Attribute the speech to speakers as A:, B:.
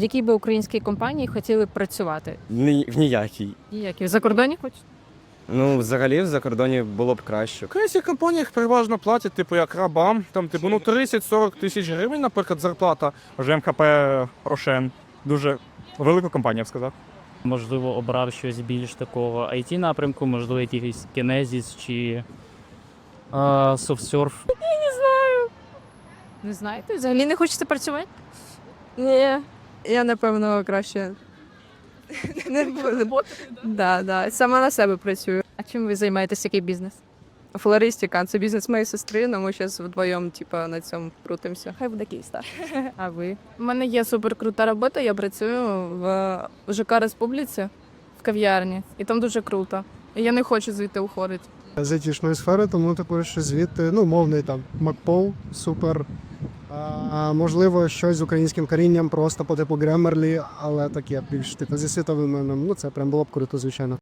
A: В якій би українській компанії хотіли б працювати?
B: Ні, в ніякій.
A: Ніякі. За кордоні хочете?
B: Ну, взагалі, в закордоні було б краще.
C: В українських компаніях переважно платять, типу, як рабам, там, типу, ну 30-40 тисяч гривень, наприклад, зарплата.
D: Вже МХП Рошен. Дуже велика компанія, я б сказав.
E: можливо, обрав щось більш такого it напрямку, можливо, якийсь Kinesis чи а, SoftSurf.
A: Не знаєте? Взагалі не хочете працювати?
F: Ні, я напевно краще не буду. Да, да. Сама на себе працюю.
A: А чим ви займаєтесь? Який бізнес?
F: Флористика це бізнес моєї сестри, але ми зараз вдвоєм типа, на цьому крутимося. Хай буде київстар.
A: А ви?
G: У мене є суперкрута робота. Я працюю в ЖК Республіці в кав'ярні, і там дуже круто. І я не хочу звідти уходити.
H: з айтішної сфери, тому також звідти ну, мовний там Макпол, супер. Можливо, щось з українським корінням, просто по типу Гремерлі, але таке більш типу зі світовим іменем. Ну це прям було б круто, звичайно.